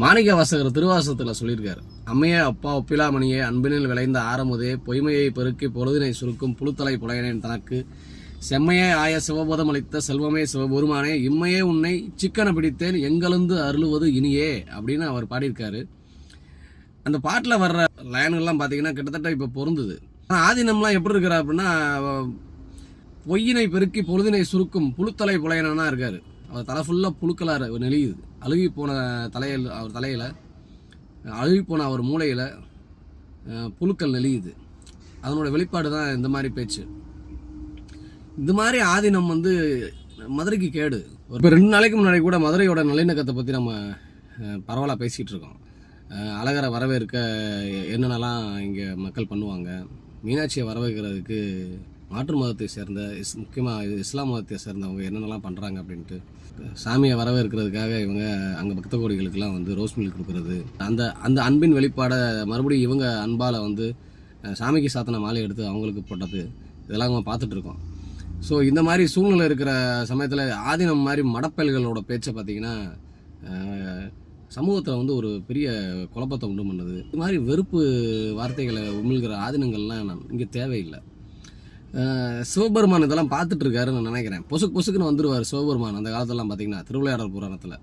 மாணிக்க வாசகர் திருவாசகத்தில் சொல்லியிருக்காரு. அம்மையே அப்பா ஒப்பிலாமணியே அன்பினில் விளைந்த ஆரமுதே பொய்மையை பெருக்கி பொழுதினை சுருக்கும் புழுத்தலை புலையனேன் தனக்கு. செம்மையே ஆய சிவபோதம் அளித்த செல்வமே சிவபெருமானே இம்மையே உன்னை சிக்கனை பிடித்தேன் எங்கெழுந்து அருளுவது இனியே அப்படின்னு அவர் பாடியிருக்காரு. அந்த பாட்டில் வர்ற லைன்கள்லாம் பார்த்தீங்கன்னா கிட்டத்தட்ட இப்போ பொருந்துது. ஆனால் ஆதினம்லாம் எப்படி இருக்கிறார் அப்படின்னா பொய்யினை பெருக்கி பொழுதினை சுருக்கும் புழுத்தலை புலையனாக இருக்காரு. அவர் தலை ஃபுல்லாக புழுக்கலாக நெளியுது. அழுகி போன தலையில் அவர் தலையில் அழுகி போன அவர் மூளையில் புழுக்கள் நெளியுது. அதனோட வெளிப்பாடு தான் இந்த மாதிரி பேச்சு. இந்த மாதிரி ஆதீனம் வந்து மதுரைக்கு கேடு. இப்போ ரெண்டு நாளைக்கு முன்னாடி கூட மதுரையோட நல்லிணக்கத்தை பற்றி நம்ம பரவலாக பேசிகிட்டு இருக்கோம். அழகரை வரவேற்க என்னென்னலாம் இங்கே மக்கள் பண்ணுவாங்க மீனாட்சியை வரவேற்கிறதுக்கு மாற்று மதத்தை சேர்ந்த இஸ் முக்கியமாக இஸ்லாம் மதத்தை சேர்ந்தவங்க என்னென்னலாம் பண்ணுறாங்க அப்படின்ட்டு சாமியை வரவேற்கிறதுக்காக இவங்க அங்கே பக்த கோடிகளுக்கெல்லாம் வந்து ரோஸ் மில்க் கொடுக்குறது. அந்த அந்த அன்பின் வெளிப்பாடை மறுபடியும் இவங்க அன்பால் வந்து சாமிக்கு சாத்தன மாலை எடுத்து அவங்களுக்கு போட்டது. இதெல்லாம் நம்ம பார்த்துட்ருக்கோம் ஸோ இந்த மாதிரி சூழ்நிலை இருக்கிற சமயத்தில் ஆதீனம் மாதிரி மடப்பயல்களோட பேச்சை பார்த்தீங்கன்னா சமூகத்தில் வந்து ஒரு பெரிய குழப்பத்தை உண்டு பண்ணுது. இது மாதிரி வெறுப்பு வார்த்தைகளை உமிழ்கிற ஆதீனங்கள்லாம் இங்கே தேவையில்லை. சிவபெருமான் இதெல்லாம் பார்த்துட்டு இருக்காருன்னு நான் நினைக்கிறேன். பொசுக்கு பொசுக்குன்னு வந்துருவார் சிவபெருமான் அந்த காலத்துலலாம் பார்த்தீங்கன்னா திருவிளையாடல் புராணத்தில்.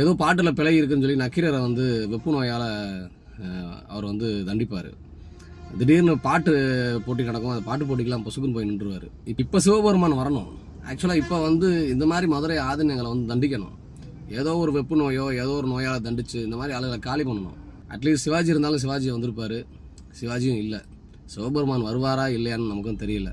ஏதோ பாட்டில் பிழை இருக்குன்னு சொல்லி நக்கீரரை வந்து வெப்பு நோயால் அவர் வந்து தண்டிப்பார். திடீர்னு பாட்டு போட்டி நடக்கும் அந்த பாட்டு போட்டிக்கெலாம் பொசுக்குன்னு போய் நின்றுவார். இப்போ சிவபெருமான் வரணும். ஆக்சுவலாக இப்போ வந்து இந்த மாதிரி மதுரை ஆதினங்களை வந்து தண்டிக்கணும். ஏதோ ஒரு வெப்பு நோயோ ஏதோ ஒரு நோயால் தண்டிச்சு இந்த மாதிரி ஆளுகளை காலி பண்ணணும். அட்லீஸ்ட் சிவாஜி இருந்தாலும் சிவாஜி வந்திருப்பார். சிவாஜியும் இல்லை. சிவபெருமான் வருவாரா இல்லையான்னு நமக்கும் தெரியல.